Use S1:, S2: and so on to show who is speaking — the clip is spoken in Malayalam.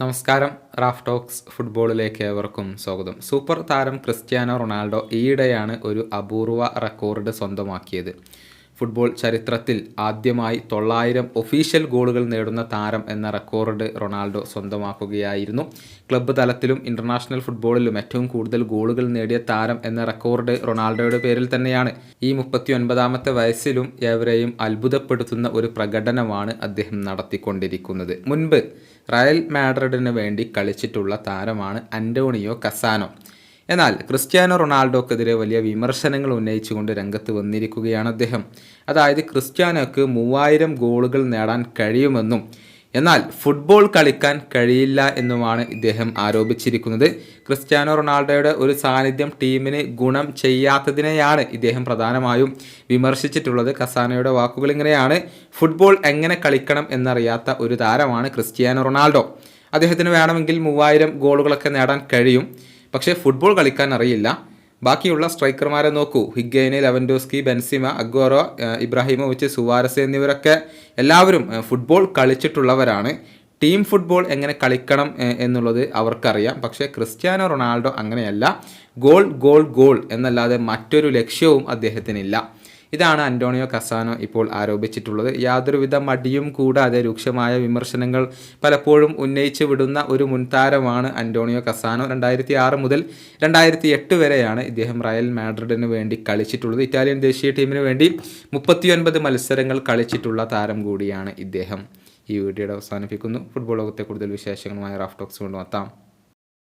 S1: നമസ്കാരം റാഫ് ടോക്സ് ഫുട്ബോളിലേക്ക് ഏവർക്കും സ്വാഗതം. സൂപ്പർ താരം ക്രിസ്ത്യാനോ റൊണാൾഡോ ഈയിടെയാണ് ഒരു അപൂർവ റെക്കോർഡ് സ്വന്തമാക്കിയത്. ഫുട്ബോൾ ചരിത്രത്തിൽ ആദ്യമായി തൊള്ളായിരം ഒഫീഷ്യൽ ഗോളുകൾ നേടുന്ന താരം എന്ന റെക്കോർഡ് റൊണാൾഡോ സ്വന്തമാക്കുകയായിരുന്നു. ക്ലബ്ബ് തലത്തിലും ഇന്റർനാഷണൽ ഫുട്ബോളിലും ഏറ്റവും കൂടുതൽ ഗോളുകൾ നേടിയ താരം എന്ന റെക്കോർഡ് റൊണാൾഡോയുടെ പേരിൽ തന്നെയാണ്. ഈ മുപ്പത്തി ഒൻപതാമത്തെ വയസ്സിലും ഏവരെയും അത്ഭുതപ്പെടുത്തുന്ന ഒരു പ്രകടനമാണ് അദ്ദേഹം നടത്തിക്കൊണ്ടിരിക്കുന്നത്. മുൻപ് റയൽ മാഡ്രിഡിന് വേണ്ടി കളിച്ചിട്ടുള്ള താരമാണ് അന്റോണിയോ കസാനോ. എന്നാൽ ക്രിസ്ത്യാനോ റൊണാൾഡോക്കെതിരെ വലിയ വിമർശനങ്ങൾ ഉന്നയിച്ചുകൊണ്ട് രംഗത്ത് വന്നിരിക്കുകയാണ് അദ്ദേഹം. അതായത് ക്രിസ്ത്യാനോക്ക് മൂവായിരം ഗോളുകൾ നേടാൻ കഴിയുമെന്നും എന്നാൽ ഫുട്ബോൾ കളിക്കാൻ കഴിയില്ല എന്നുമാണ് ഇദ്ദേഹം ആരോപിച്ചിരിക്കുന്നത്. ക്രിസ്ത്യാനോ റൊണാൾഡോയുടെ ഒരു സാന്നിധ്യം ടീമിന് ഗുണം ചെയ്യാത്തതിനെയാണ് ഇദ്ദേഹം പ്രധാനമായും വിമർശിച്ചിട്ടുള്ളത്. കസാനയുടെ വാക്കുകൾ ഇങ്ങനെയാണ്. ഫുട്ബോൾ എങ്ങനെ കളിക്കണം എന്നറിയാത്ത ഒരു താരമാണ് ക്രിസ്ത്യാനോ റൊണാൾഡോ. അദ്ദേഹത്തിന് വേണമെങ്കിൽ മൂവായിരം ഗോളുകളൊക്കെ നേടാൻ കഴിയും. പക്ഷേ ഫുട്ബോൾ കളിക്കാൻ അറിയില്ല. ബാക്കിയുള്ള സ്ട്രൈക്കർമാരെ നോക്കൂ. Higuain Lewandowski Benzema Aguero Ibrahimovic Suarez എന്നിവരൊക്കെ എല്ലാവരും ഫുട്ബോൾ കളിച്ചിട്ടുള്ളവരാണ്. ടീം ഫുട്ബോൾ എങ്ങനെ കളിക്കണം എന്നുള്ളത് അവർക്കറിയാം. പക്ഷേ ക്രിസ്ത്യാനോ റൊണാൾഡോ അങ്ങനെയല്ല. ഗോൾ ഗോൾ ഗോൾ എന്നല്ലാതെ മറ്റൊരു ലക്ഷ്യവും അദ്ദേഹത്തിനില്ല. ഇതാണ് അന്റോണിയോ കസാനോ ഇപ്പോൾ ആരോപിച്ചിട്ടുള്ളത്. യാതൊരുവിധ മടിയും കൂടാതെ രൂക്ഷമായ വിമർശനങ്ങൾ പലപ്പോഴും ഉന്നയിച്ചു വിടുന്ന ഒരു മുൻതാരമാണ് അന്റോണിയോ കസാനോ. രണ്ടായിരത്തി ആറ് മുതൽ രണ്ടായിരത്തി എട്ട് വരെയാണ് ഇദ്ദേഹം റയൽ മാഡ്രിഡിന് വേണ്ടി കളിച്ചിട്ടുള്ളത്. ഇറ്റാലിയൻ ദേശീയ ടീമിന് വേണ്ടി മുപ്പത്തിയൊൻപത് മത്സരങ്ങൾ കളിച്ചിട്ടുള്ള താരം കൂടിയാണ് ഇദ്ദേഹം. ഈ വീഡിയോയുടെ അവസാനിപ്പിക്കുന്നു. ഫുട്ബോൾ ലോകത്തെ കൂടുതൽ വിശേഷങ്ങളുമായ റാഫ് ടോക്സ് കൊണ്ടുവത്താം.